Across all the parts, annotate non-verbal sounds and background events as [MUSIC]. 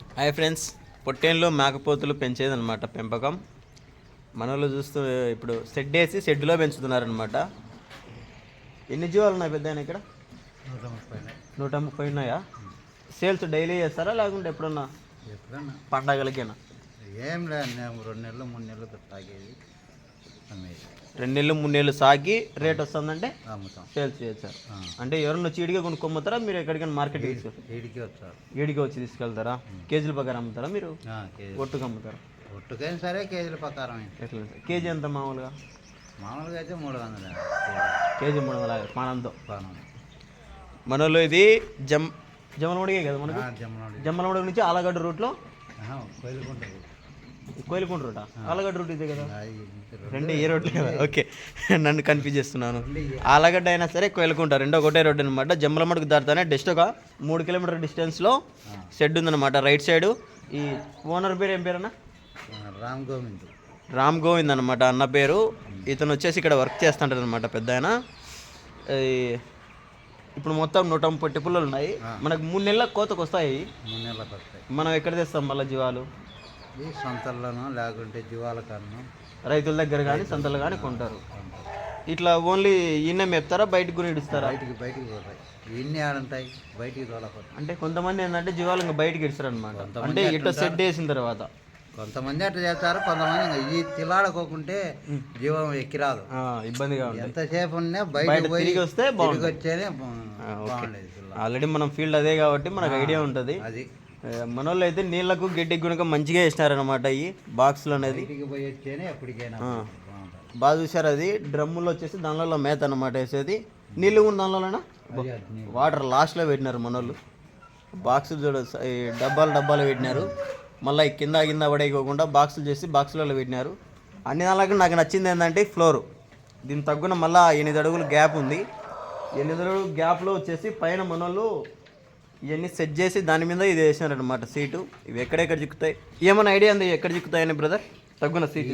Hi friends పొట్టేళ్ళు మేకపోతులు పెంచేదన్నమాట పెంపకం. మనలో చూస్తూ ఇప్పుడు షెడ్ వేసి షెడ్లో పెంచుతున్నారనమాట ఎన్ని జీవాలు ఉన్నాయి పెద్ద ఇక్కడ? నూట ముప్పై నూట ముప్పై ఉన్నాయా? సేల్స్ డైలీ చేస్తారా లేకుంటే ఎప్పుడన్నా? ఎప్పుడన్నా. పండగలకేనా? ఏం లేదు రెండు నెలలు మూడు నెలలు తాగేది. అమ్మేది. రెండు నెలలు మూడు నెలలు సాగి రేట్ వస్తుందంటే సేల్స్ ఆ. అంటే ఎవరన్నా వచ్చి ఈడిగా కొనుక్కోమ్ముతారా మీరు ఎక్కడికైనా మార్కెట్ తీసుకెళ్తారు? ఈడిగా వచ్చి తీసుకెళ్తారా? కేజీల ప్రకారం అమ్ముతారా మీరు? ఒట్టుకు అమ్ముతారా? ఒట్టుకైనా సరే కేజీల ప్రకారం ఎట్లా కేజీ ఎంత మామూలుగా? మామూలుగా అయితే మూడు వందలు కేజీ మూడు వందల పానంతో. పానం. మనలో ఇది జమ్ జమ్మలమడిగే కదా మనకు? జమ్మనోడి జమ్మలమడి నుంచి ఆలగడ్డ రూట్లో? కోయిలకుంట రూటా ఆలగడ్డ రూట్ ఇదే కదా? రెండు [LAUGHS] రెండు ఏ రోడ్లు కదా? ఓకే. నన్ను కన్ఫ్యూజ్ చేస్తున్నాను. ఆలగడ్డ అయినా సరే కోయిలకుంట రెండో ఒకటే రోడ్డు అనమాట జమ్మలమడుకు దాటుతానే జస్ట్ ఒక మూడు కిలోమీటర్ డిస్టెన్స్లో షెడ్ ఉందన్నమాట. రైట్ సైడ్ ఈ ఓనర్ పేరు ఏం పేరన్నా? రామ్ గోవింద్. రామ్ గోవింద్ అనమాట అన్న పేరు. ఇతను వచ్చేసి ఇక్కడ వర్క్ చేస్తుంటాడు అనమాట పెద్ద ఆయన. ఇప్పుడు మొత్తం నూట ముప్పై టిప్పులు ఉన్నాయి. మనకు మూడు నెలల కోతకు వస్తాయి మూడు నెలలకు వస్తాయి మనం ఎక్కడ తెస్తాం మళ్ళీ జీవాలు? సొంతల్లోనూ లేకుంటే జీవాల కన్ను రైతుల దగ్గర కానీ సంతలు కానీ కొంటారు. ఇట్లా ఓన్లీ ఈయన మేపుతారా బయటకు కూడా ఇడుస్తారా? బయటికి బయటికి పోతాయి. ఇన్ని ఆడుంటాయి బయటికి తోలకపోతాయి అంటే కొంతమంది ఏంటంటే జీవాలు ఇంకా బయటకి ఇస్తారు అనమాట అంటే ఇట్లా సెట్ వేసిన తర్వాత. కొంతమంది అట్లా చేస్తారు కొంతమంది ఇంకా ఈ తిలాడుకోకుంటే జీవం ఎక్కిరాదు ఇబ్బందిగా ఉంది. ఎంతసేపు ఉన్నా బయట తిరిగి వస్తే బాగుంటుంది. బాగుండేది. ఆల్రెడీ మనం ఫీల్డ్ అదే కాబట్టి మనకు ఐడియా ఉంటుంది. అది. మనోళ్ళు అయితే నీళ్ళకు గడ్డికి గుణక మంచిగా వేసినారనమాట ఈ బాక్స్లు అనేది. బాగా చూసారు అది. డ్రమ్ములో వచ్చేసి దానిలో మేత అనమాట వేసేది. నీళ్ళు కూడా దానిలోనా వాటర్ లాస్ట్లో పెట్టినారు మనోళ్ళు. బాక్సులు చూడ ఈ డబ్బాలు డబ్బాలు పెట్టినారు. మళ్ళీ కింద కింద పడేయకోకుండా బాక్సులు చేసి బాక్సులలో పెట్టినారు. అన్ని దానికి నాకు నచ్చింది ఏంటంటే ఫ్లోర్. దీని తగ్గున మళ్ళీ ఎనిమిది అడుగులు గ్యాప్ ఉంది. ఎనిమిది అడుగులు గ్యాప్లో వచ్చేసి పైన మనోళ్ళు ఇవన్నీ సెట్ చేసి దాని మీద ఇది వేసినారనమాట సీటు ఇవి ఎక్కడెక్కడ చిక్కుతాయి? ఏమైనా ఐడియా ఉంది? ఎక్కడ చిక్కుతాయని బ్రదర్ తగ్గున సీటు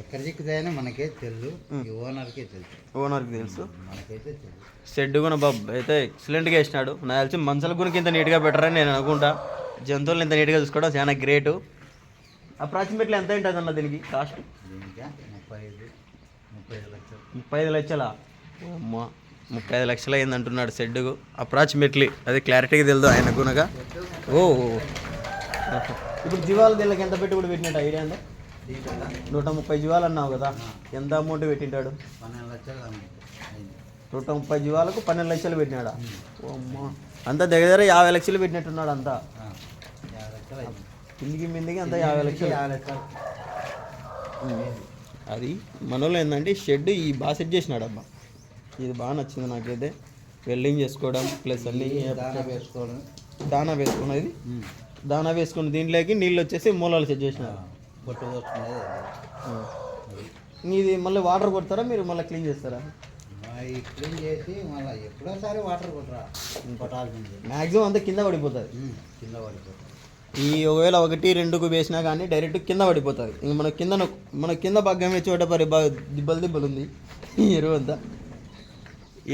ఎక్కడ చిక్కుతాయని మనకే తెలుసు. ఓనర్కే తెలుసు. ఓనర్కి తెలుసు. మనకైతే తెలుసు. షెడ్ కూడా బాబు అయితే ఎక్సలెంట్గా వేసినాడు. నాకు తెలిసి మనుషుల గురికి ఇంత నీట్గా పెట్టరని నేను అనుకుంటా. జంతువులు ఇంత నీట్గా చూసుకోవడం చాలా గ్రేటు అప్రాక్సిమేట్లీ ఎంత ఉంటుంది అన్న దీనికి కాస్ట్ ముప్పై ఐదు. ముప్పై ఐదు లక్షలు. ముప్పై ఐదు లక్షలా? అమ్మ. ముప్పై ఐదు లక్షలు అయింది అంటున్నాడు షెడ్కు అప్రాక్సిమేట్లీ అది క్లారిటీగా తెలుదు ఆయన గునగా. ఓ. ఇప్పుడు జీవాల దీనికి ఎంత పెట్టుబడి పెట్టినట్టు ఐడియా అండి నూట ముప్పై జీవాలు అన్నావు కదా ఎంత అమౌంట్ పెట్టింటాడు? నూట ముప్పై జీవాలకు పన్నెండు లక్షలు పెట్టినాడా? ఓ అమ్మ. అంతా దగ్గర దగ్గర యాభై లక్షలు పెట్టినట్టున్నాడు అంతా. కిందికి మిందికి అంతా యాభై లక్షలు. యాభై లక్షలు. అది మనలో ఏంటంటే షెడ్ ఈ బాగా సెట్ చేసినాడు అబ్బా ఇది బాగా నచ్చింది నాకైతే. వెల్డింగ్ చేసుకోవడం ప్లస్ అన్ని దానా వేసుకోవడం. దానా వేసుకున్నది. దానా వేసుకున్న దీంట్లోకి నీళ్ళు వచ్చేసి మూలాలు సెట్ చేసినారు. అది ఇది మళ్ళీ వాటర్ కొడతారా? మీరు మళ్ళీ క్లీన్ చేస్తారా? క్లీన్ చేసి మళ్ళీ ఎప్పుడోసారి వాటర్ కొట్టరా కొట్టాల్సింది. మ్యాక్సిమం అంతా కింద పడిపోతుంది. కింద పడిపోతుంది ఈ ఒకవేళ ఒకటి రెండుకు వేసినా కానీ డైరెక్ట్ కింద పడిపోతుంది. ఇంక మన కింద మన కింద భాగం చోట పరి దిబ్బలు దిబ్బలు ఉంది ఈ ఎరువు అంతా.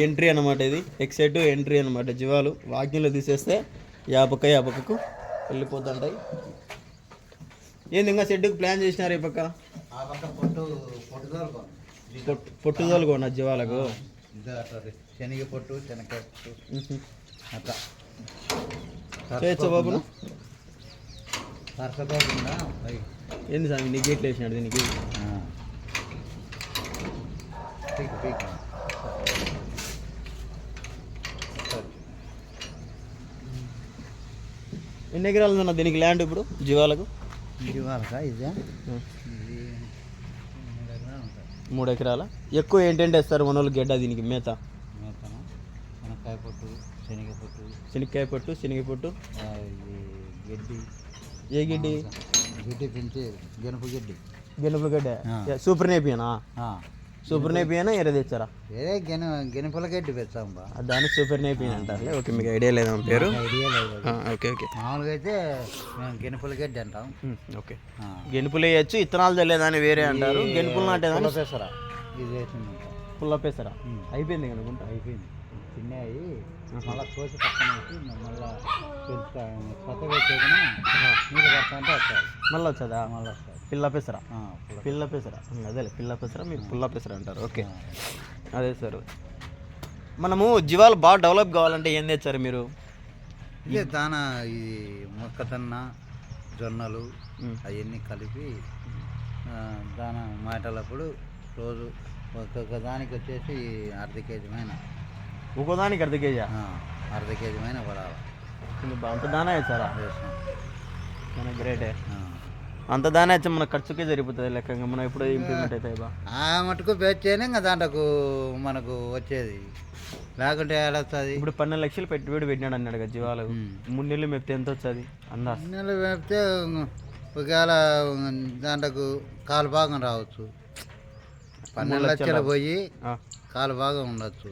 ఎంట్రీ అనమాట ఇది. ఎక్సైట్ ఎంట్రీ అనమాట జీవాలు వాకింగ్లో తీసేస్తే యాపక్క యాపక్కకు వెళ్ళిపోతుంటాయి. ఏంది ఇంకా షెడ్కి ప్లాన్ చేసినారు ఈ పక్క? పొట్టుదోలు కొన్న జీవాలకు? శనగ పొట్టు శనగకాయ పొట్టు. మ్హూ. అట్లా. చేయొచ్చా బాబును. సరసకోకుండా పై. ఏంది స్వామి నీ గేట్లు వేసినాడు దీనికి పీక్ పీక్ ఎన్ని ఎకరాలు ఉందన్న దీనికి ల్యాండ్ ఇప్పుడు జీవాలకు? వరక ఇదే? మూడు ఎకరాలు ఎక్కువ ఏంటంటే వేస్తారు మన వాళ్ళు గడ్డ దీనికి మేత? శనక్కాయ పొట్టు శనగ పొట్టు. శనక్కాయ పొట్టు శనగ పొట్టు. గడ్డి. ఏ గిడ్డి? గడ్డి పెంచి గెనుపు గడ్డి. గెనుపుల గడ్డ? సూపర్ నేపియనా? ఆ. సూపర్ నేపియనా ఎర తెచ్చారా? వేరే గెను గెనుపుల గడ్డి పెంచాం బా దాన్ని సూపర్ నేపియన్ అంటారులే ఓకే మీకు ఐడియా లేదా పేరు? ఐడియా లేదు. Okay okay. మామూలుగా అయితే మేము గెనుపుల గడ్డి అంటాం. ఓకే. గెనుపులు వేయచ్చు ఇత్తనాలు చల్లేదాన్ని వేరే అంటారు. గెనుపులు నాటేదాన్ని? పుల్ల పెసర. ఇది వేసిందంట పుల్ల పేసరా? ఉమ్. అయిపోయింది అనుకుంటా. అయిపోయింది. చిన్నవి మళ్ళీ కోసి పక్కన పెట్టి మళ్ళీ కొత్త పెట్టేసిన నీళ్ళు పడతా వస్తాయి. మళ్ళీ వచ్చదా? మళ్ళీ వస్తాయి. పిల్ల పెసర. పుల్ల- పెసర. అదేలే పిల్ల పెసర మీరు పుల్ల పెసర అంటారు. ఓకే. అదే సార్. మనము జీవాలు బాగా డెవలప్ కావాలంటే ఏం తెచ్చారు మీరు? ఇదే దానా ఇది మొక్కజొన్న జొన్నలు. అవన్నీ కలిపి దానా మాటలప్పుడు రోజు ఒక్కొక్క దానికి వచ్చేసి అర్ధ కేజీ మైన. ఒక్కోదానికి అర్ధ కేజీ అర్ధ కేజీ మైన పడాలి. దానా మన గ్రేటే. అంత దానా వచ్చి మన ఖర్చుకే సరిపోతుంది లెక్కగా మనం ఎప్పుడో ఇంప్లిమెంట్ అవుతాయి బా ఆ మటుకు పెంచేనే ఇంకా దాంట్లో మనకు వచ్చేది. లేకుంటే ఏడొస్తుంది ఇప్పుడు పన్నెండు లక్షలు పెట్టుబడి పెట్టినాడు అన్నాడు కదా జీవాలు. మూడు నెలలు మెప్తే ఎంత వచ్చేది అందా నెలలు వేపితే ఒకవేళ దాంట్లో కాలు భాగం రావచ్చు. పన్నెండు లక్షలు పోయి కాలు భాగం ఉండొచ్చు.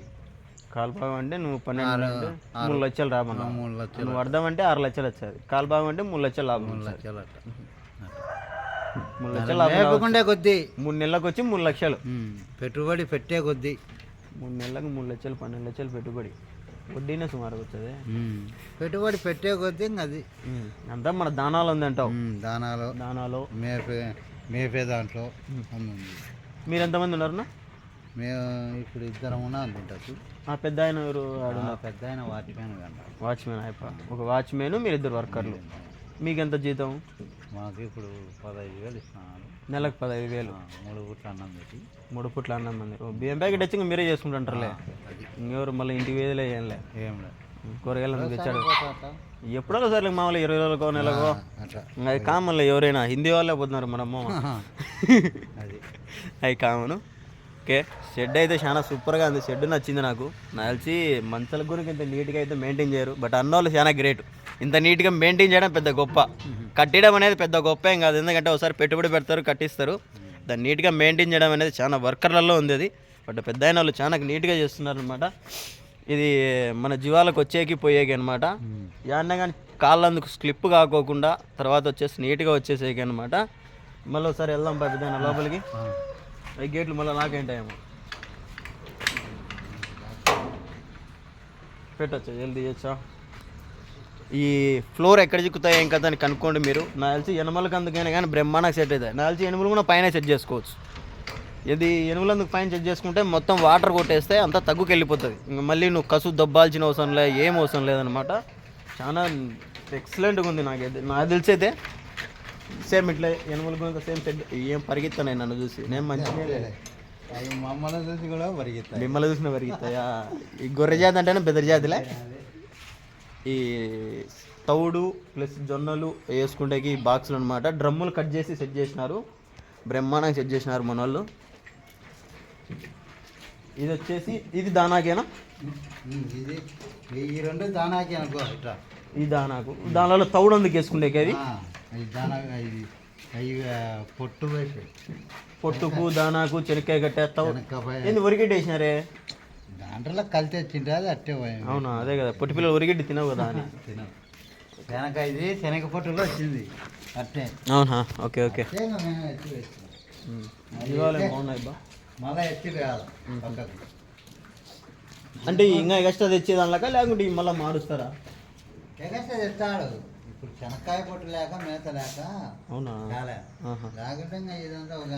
కాలు భాగం అంటే నువ్వు పన్నెండు. మూడు లక్షలు రామన్నా మూడు లక్షలు నువ్వు అర్థం అంటే ఆరు లక్షలు వచ్చేది కాలు భాగం అంటే మూడు లక్షలు లాభం మూడు. లక్షలు మూడు లక్షలు లాభం రావచ్చు. మేపుకుండే కొద్దీ. మూడు నెలలకు వచ్చి మూడు లక్షలు. ఉమ్, పెట్టుబడి పెట్టే కొద్దీ. మూడు నెలలకు మూడు లక్షలు పన్నెండు లక్షలు పెట్టుబడి. వడ్డీనే సుమారు వచ్చేది. ఉమ్, పెట్టుబడి పెట్టే కొద్దీ ఇంక అది. అంతా మన దానాలు ఉందంటావు ఉమ్, దానాలు. దానాలు. మేపే మేపే దాంట్లో. ఉంది. మీరు ఎంతమంది ఉన్నారునా మేము ఇప్పుడు ఇద్దరం ఉన్నా అనుకుంటారు ఆ పెద్ద ఆయన ఎవరు? ఆడు పెద్ద ఆయన వాచ్మెన్ వాచ్మెన్ అయిపో ఒక వాచ్మెన్ మీరు ఇద్దరు వర్కర్లు. మీకు ఎంత జీతం? మాకు ఇప్పుడు పదహైదు వేలు ఇస్తున్నారు. నెలకు పదహైదు వేలు. మూడు పుట్ల అన్నం పెట్టి. మూడు పుట్ల అన్నం మంది ఓ బియ్యం ప్యాకెట్ వచ్చి మీరే చేసుకుంటుంటారులే. ఇంకెవరు మళ్ళీ ఇంటికి వేదిలే ఏంలే ఏం లేదు కూరగాయలు తెచ్చాడు ఎప్పుడో సార్ మామూలు ఇరవై రోజులకో నెలకో. అది కామన్లే ఎవరైనా. హిందీ వాళ్ళే పోతున్నారు మనము అది [LAUGHS] అవి కామను. ఓకే షెడ్ అయితే చాలా సూపర్గా ఉంది. షెడ్ నచ్చింది నాకు. నాకు తెలిసి మంచాల గురించి ఇంత నీట్గా అయితే మెయింటైన్ చేయరు. బట్ అన్నోళ్ళు చాలా గ్రేట్. ఇంత నీట్గా మెయింటైన్ చేయడం పెద్ద గొప్ప. కట్టడం అనేది పెద్ద గొప్ప ఏం కాదు. ఎందుకంటే ఒకసారి పెట్టుబడి పెడతారు కట్టిస్తారు. దాన్ని నీట్గా మెయింటైన్ చేయడం అనేది చాలా వర్కర్లలో ఉంది అది. బట్ పెద్ద అయిన వాళ్ళు చాలా నీట్గా చేస్తున్నారు అనమాట ఇది మన జీవాలకు వచ్చేకి పోయేకి అనమాట యాన్న కానీ కాళ్ళందుకు స్లిప్ కాకోకుండా తర్వాత వచ్చేసి నీట్గా వచ్చేసేకి అనమాట మళ్ళీ ఒకసారి వెళ్దాం పెద్ద లోపలికి. ఈ గేట్లు మళ్ళీ నాకేంటాయేమో పెట్టచ్చా? జల్దీ చేయొచ్చా ఈ ఫ్లోర్ ఎక్కడ చిక్కుతాయి ఏం కదా అని కనుక్కోండి మీరు. నాకు తెలిసి ఎనుమలకు అందుకైనా కానీ బ్రహ్మాండంగా సెట్ అవుతాయి. నాకు తెలిసి ఎనుములు కూడా పైన సెట్ చేసుకోవచ్చు. ఇది ఎనుములందుకు పైన సెట్ చేసుకుంటే మొత్తం వాటర్ కొట్టేస్తే అంతా తగ్గుకి వెళ్ళిపోతుంది ఇంకా మళ్ళీ నువ్వు కసు దబ్బాల్సిన అవసరం లే ఏం అవసరం లేదనమాట చాలా ఎక్సలెంట్గా ఉంది నాకైతే నాకు తెలిసి అయితే సేమ్ ఇట్లా ఎనుములు కూడా సేమ్ సెట్ ఏం పరిగెత్తాను నన్ను చూసి. నేను మంచిగా మమ్మల్ని చూసి కూడా పరిగెత్తాయి. మిమ్మల్ని చూసిన పరిగెత్తాయా? ఈ గొర్రె జాతి అంటేనే పెద్ద జాతిలే. ఈ తౌడు ప్లస్ జొన్నలు వేసుకుంటే ఈ బాక్సులు అనమాట డ్రమ్ములు కట్ చేసి సెట్ చేసినారు. బ్రహ్మాండంగా సెట్ చేసినారు మన వాళ్ళు ఇది వచ్చేసి ఇది దానాకేనా? ఇది ఈ రెండు దానాకి అనుకో ఇట్లా. ఈ దానాకు. దానిలో తౌడు అందుకు వేసుకుంటే అది? దానా ఇది అవి పొట్టు పొట్టుకు దానాకు చెనక్కాయ కట్టేస్తావు. ఏంది దాంట్లో కలిసి వచ్చింటే అది అట్టే పోయింది. అవునా? అదే కదా పొట్టి పిల్లలు ఒరిగడ్డి తినవు కదా అని. [LAUGHS] తినవు. శనగ ఇది శనగ పొట్టులో వచ్చింది. అట్టే. అవునా? Okay okay. మళ్ళీ ఎత్తి అంటే ఇంకా ఎక్స్ట్రా తెచ్చేదానిలాక లేకుంటే మళ్ళీ మారుస్తారా? ఎగస్ట్రా తెస్తాడు. ఇప్పుడు శనక్కాయ పొట్టు లేక మేత లేక అవునా. లేకుంటే ఇంకా ఇదంతా ఒక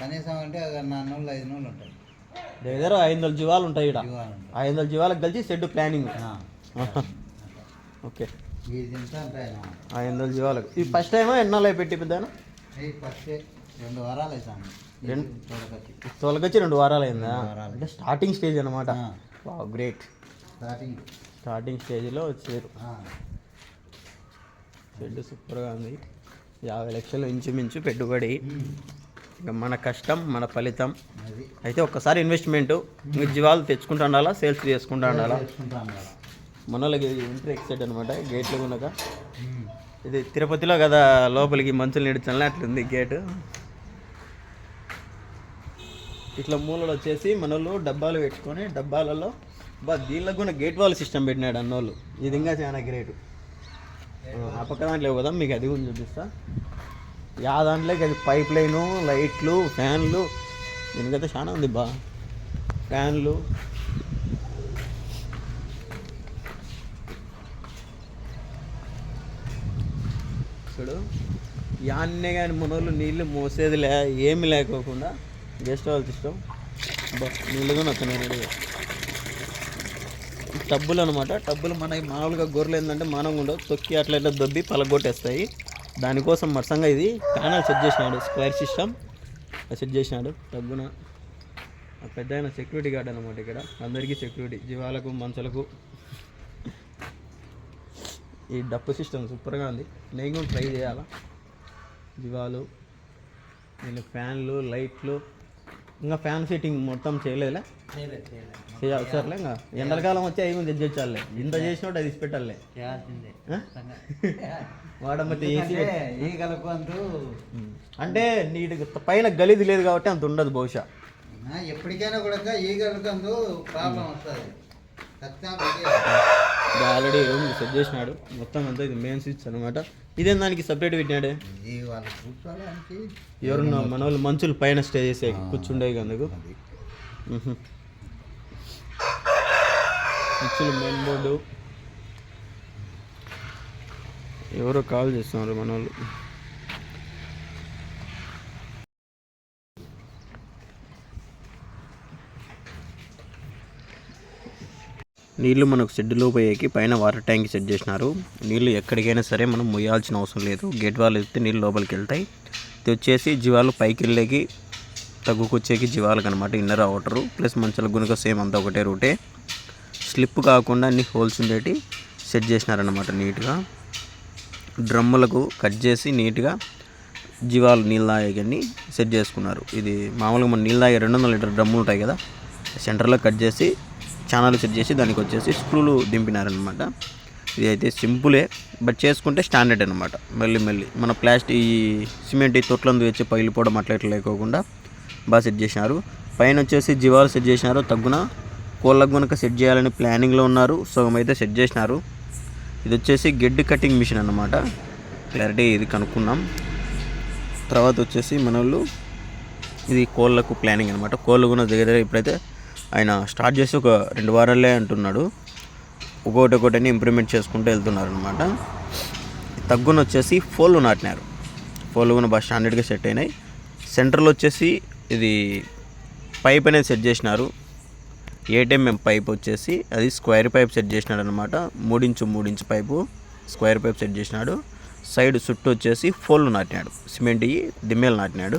కనీసం అంటే ఒక నాలుగు నూళ్ళు ఐదు నూళ్ళు ఉంటాయి. దగ్గర ఐదు వందల జీవాలు ఉంటాయి ఇక్కడ. ఐదు వందల జీవాలకు కలిసి షెడ్ ప్లానింగ్. [LAUGHS] ఓకే. ఐదు వందల జీవాలకు. ఈ ఫస్ట్ టైం ఎన్నాళ్ళు పెట్టి పెద్దాను రెండు వారాలు తొలగొచ్చి రెండు వారాలు అయిందా. అంటే స్టార్టింగ్ స్టేజ్ అనమాట. గ్రేట్ స్టార్టింగ్ స్టార్టింగ్ స్టేజ్లో వచ్చారు. షెడ్ సూపర్గా ఉంది. యాభై లక్షలు ఇంచుమించు పెట్టుబడి. ఇక మన కష్టం మన ఫలితం. అయితే ఒక్కసారి ఇన్వెస్ట్మెంట్ జీవాలు తెచ్చుకుంటా ఉండాలా సేల్స్ చేసుకుంటా ఉండాలా? చేసుకుంటాం కదా మన వాళ్ళకి ఇది ఎంట్రీ ఎక్సైట్ అనమాట గేట్లు కొనక. ఉమ్. ఇది తిరుపతిలో కదా లోపలికి మంచులు నిడుచల్లా అట్లుంది గేటు ఇట్లా మూలలు వచ్చేసి మనోళ్ళు డబ్బాలు పెట్టుకొని డబ్బాలలో బా దీనిలో కూడా గేట్ వాల్ సిస్టమ్ పెట్టినాడు అన్నోళ్ళు. ఇది ఇంకా చాలా గ్రేట్ ఆ పక్క దాంట్లో కదా మీకు అది కూడా చూపిస్తా. యా దాంట్లోకి అది పైప్ లైను లైట్లు ఫ్యాన్లు. దీనికైతే చాలా ఉంది బా. ఫ్యాన్లు. చూడు యాన్నే కానీ మునోళ్ళు నీళ్ళు మోసేది లే ఏమి లేకోకుండా గెస్ట్ హౌస్ ఇష్టం. బా నీళ్ళు కూడా టబ్బులు అనమాట టబ్బులు మన మామూలుగా గొర్రెలు ఏంటంటే మనం కూడా తొక్కి అట్లా ఇట్లా దొబ్బి పలగొట్టేస్తాయి. దానికోసం మరసంగా ఇది ప్యానల్ సెట్ చేసినాడు స్క్వేర్ సిస్టమ్ సెట్ చేసినాడు. తగ్గున పెద్ద ఆయన సెక్యూరిటీ గార్డ్ అనమాట ఇక్కడ. అందరికీ సెక్యూరిటీ జీవాలకు మనుషులకు. ఈ డప్పు సిస్టమ్ సూపర్గా ఉంది. నేను కూడా ట్రై చేయాలా? జీవాలు నేను ఫ్యాన్లు లైట్లు. ఇంకా ఫ్యాన్ ఫిట్టింగ్ మొత్తం చేయలేదులే చేయలేదు చేయలేదు. సర్లే ఇంకా. ఎండలకాలం వచ్చి అవి తెచ్చాలే ఇంత చేసినట్టు అది పెట్టాలే వాడమ్మతే ఏసీ అంటూ నీటి పైన గలీది లేదు కాబట్టి అంత ఉండదు బహుశా. ఎప్పటికైనా కూడా అంటూ ప్రాబ్లం వస్తుంది. ఆల్రెడీ రూమ్ సెట్ చేసినాడు. మొత్తం అంతా ఇది మెయిన్ స్విచ్ అనమాట ఇదేం దానికి సపరేట్ పెట్టినాడే? ఈ ఎవరున్నా మన వాళ్ళు మంచులు పైన స్టే చేసే కూర్చుండే అందుకు. ఇచ్చిన మెయిన్ బోర్డు ఎవరో కాల్ చేస్తున్నారు మన వాళ్ళు నీళ్ళు మనకు షెడ్లో పోయేకి పైన వాటర్ ట్యాంక్ సెట్ చేసినారు. నీళ్ళు ఎక్కడికైనా సరే మనం మొయ్యాల్సిన అవసరం లేదు. గేట్ వాళ్ళు ఎత్తే నీళ్ళు లోపలికి వెళ్తాయి ఇది వచ్చేసి జీవాలు పైకి వెళ్ళేకి తగ్గుకొచ్చేకి జీవాలకు అనమాట ఇన్నర్ అవుటరు ప్లస్ మంచాల గునుక సేమ్ అంతా ఒకటే రూటే స్లిప్ కాకుండా అన్ని హోల్స్ ఉండేటి సెట్ చేసినారనమాట నీట్గా. డ్రమ్ములకు కట్ చేసి నీట్గా జీవాలు నీళ్ళు తాగేకని సెట్ చేసుకున్నారు. ఇది మామూలుగా మన నీళ్ళు తాగే రెండు వందల లీటర్ డ్రమ్ములు ఉంటాయి కదా సెంటర్లో కట్ చేసి ఛానల్ సెట్ చేసి దానికి వచ్చేసి స్క్రూలు దింపినారనమాట ఇది అయితే సింపులే బట్ చేసుకుంటే స్టాండర్డ్ అనమాట మెల్లి మెల్లి మన ప్లాస్టిక్ ఈ సిమెంట్ ఈ తొట్లందు వచ్చి పగిలిపోవడం అట్లా ఇట్లా లేకోకుండా బాగా సెట్ చేసినారు. పైన వచ్చేసి జీవాలు సెట్ చేసినారు. తగ్గున కోళ్ళకు కనుక సెట్ చేయాలని ప్లానింగ్లో ఉన్నారు. సగం అయితే సెట్ చేసినారు. ఇది వచ్చేసి గెడ్డి కటింగ్ మిషన్ అన్నమాట. క్లారిటీ ఇది కనుక్కున్నాం. తర్వాత వచ్చేసి మన వాళ్ళు ఇది కోళ్ళకు ప్లానింగ్ అనమాట కోళ్ళు కూడా దగ్గర దగ్గర ఇప్పుడైతే ఆయన స్టార్ట్ చేసి ఒక రెండు వారాలే అంటున్నాడు. ఒక్కొక్కటి ఒక్కొక్కటి ఇంప్రూవ్మెంట్ చేసుకుంటూ వెళ్తున్నారు అనమాట తగ్గున వచ్చేసి ఫోళ్ళు నాటినారు. ఫోళ్ళు కూడా బాగా స్టాండర్డ్గా సెట్ అయినాయి. సెంటర్లో వచ్చేసి ఇది పైప్ అనేది సెట్ చేసినారు. ఏటీఎంఎం పైప్ వచ్చేసి అది స్క్వేర్ పైప్ సెట్ చేసినాడు అనమాట మూడించు మూడించు పైపు స్క్వేర్ పైప్ సెట్ చేసినాడు. సైడ్ చుట్టూ వచ్చేసి ఫోన్లు నాటినాడు. సిమెంట్ దిమ్మేలు నాటినాడు.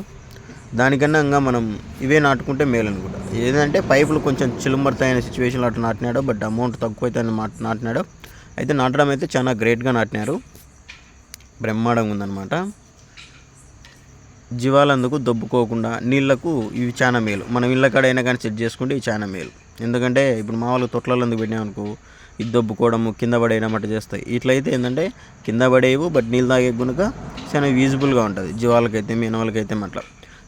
దానికన్నా ఇంకా మనం ఇవే నాటుకుంటే మేలు అనుకుంటా. ఏదంటే పైపులు కొంచెం చిలుమర్తైన సిచ్యువేషన్లో అట్లా నాటినాడు బట్ అమౌంట్ తక్కువ అయితే నాటినాడు. అయితే నాటడం అయితే చాలా గ్రేట్గా నాటినారు. బ్రహ్మాండంగా ఉందన్నమాట. జీవాలందుకు దొబ్బుకోకుండా నీళ్ళకు ఇవి చాలా మేలు. మనం ఇళ్ళ కాడైనా కానీ సెట్ చేసుకుంటే ఇవి చాలా మేలు. ఎందుకంటే ఇప్పుడు మామూలుగా తొట్లలందుకు పెట్టినామనుకో ఇది దొబ్బుకోవడము కింద పడేయడం చేస్తాయి. ఇట్లయితే ఏంటంటే కింద పడేవు బట్ నీళ్ళు తాగే గునుక చాలా యూజ్ఫుల్గా ఉంటుంది. జీవాలకైతే మీనవాళ్ళకైతే అట్లా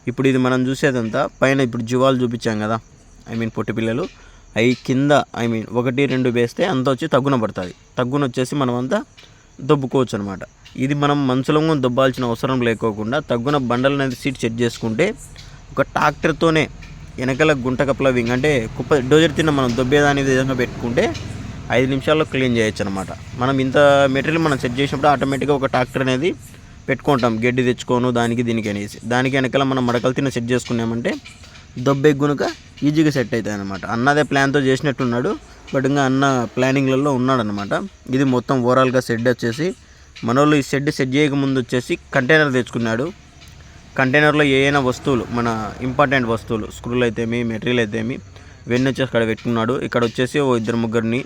ఇప్పుడు ఇది మనం చూసేదంతా పైన ఇప్పుడు జీవాలు చూపించాం కదా ఐ మీన్ పొట్టి పిల్లలు. అవి కింద ఐ మీన్ ఒకటి రెండు వేస్తే అంత వచ్చి తగ్గున పడుతుంది. తగ్గున వచ్చేసి మనమంతా దొబ్బుకోవచ్చు అనమాట ఇది మనం మనుషులంగా దొబ్బాల్సిన అవసరం లేకోకుండా తగ్గున బండలు అనేది సీట్ సెట్ చేసుకుంటే ఒక ట్రాక్టర్తోనే వెనకాల గుంట కప్లవింగ్ అంటే కుప్ప డోజర్ తిన్న మనం దొబ్బేదాని విధంగా పెట్టుకుంటే ఐదు నిమిషాల్లో క్లీన్ చేయొచ్చు అనమాట మనం ఇంత మెటీరియల్ మనం సెట్ చేసినప్పుడు ఆటోమేటిక్గా ఒక ట్రాక్టర్ అనేది పెట్టుకుంటాం. గడ్డి తెచ్చుకోను దానికి దీనికి అనేసి. దానికి వెనకాల మనం మడకలు తిన్న సెట్ చేసుకున్నామంటే దొబ్బే ఈజీగా సెట్ అవుతాయి అనమాట అన్నదే ప్లాన్తో చేసినట్టున్నాడు. బట్ ఇంకా అన్న ప్లానింగ్లలో ఉన్నాడనమాట ఇది మొత్తం ఓవరాల్గా షెడ్ వచ్చేసి మనోళ్ళు ఈ షెడ్ సెట్ చేయకముందు వచ్చేసి కంటైనర్ తెచ్చుకున్నాడు. కంటైనర్లో ఏ వస్తువులు మన ఇంపార్టెంట్ వస్తువులు స్క్రూలు అయితేమి మెటీరియల్ అయితేమి ఇవన్నీ వచ్చేసి అక్కడ పెట్టుకున్నాడు. ఇక్కడ వచ్చేసి ఓ ఇద్దరు ముగ్గురిని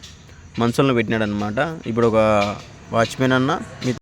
మనుషులను పెట్టినాడు అనమాట ఇప్పుడు ఒక వాచ్మెన్ అన్న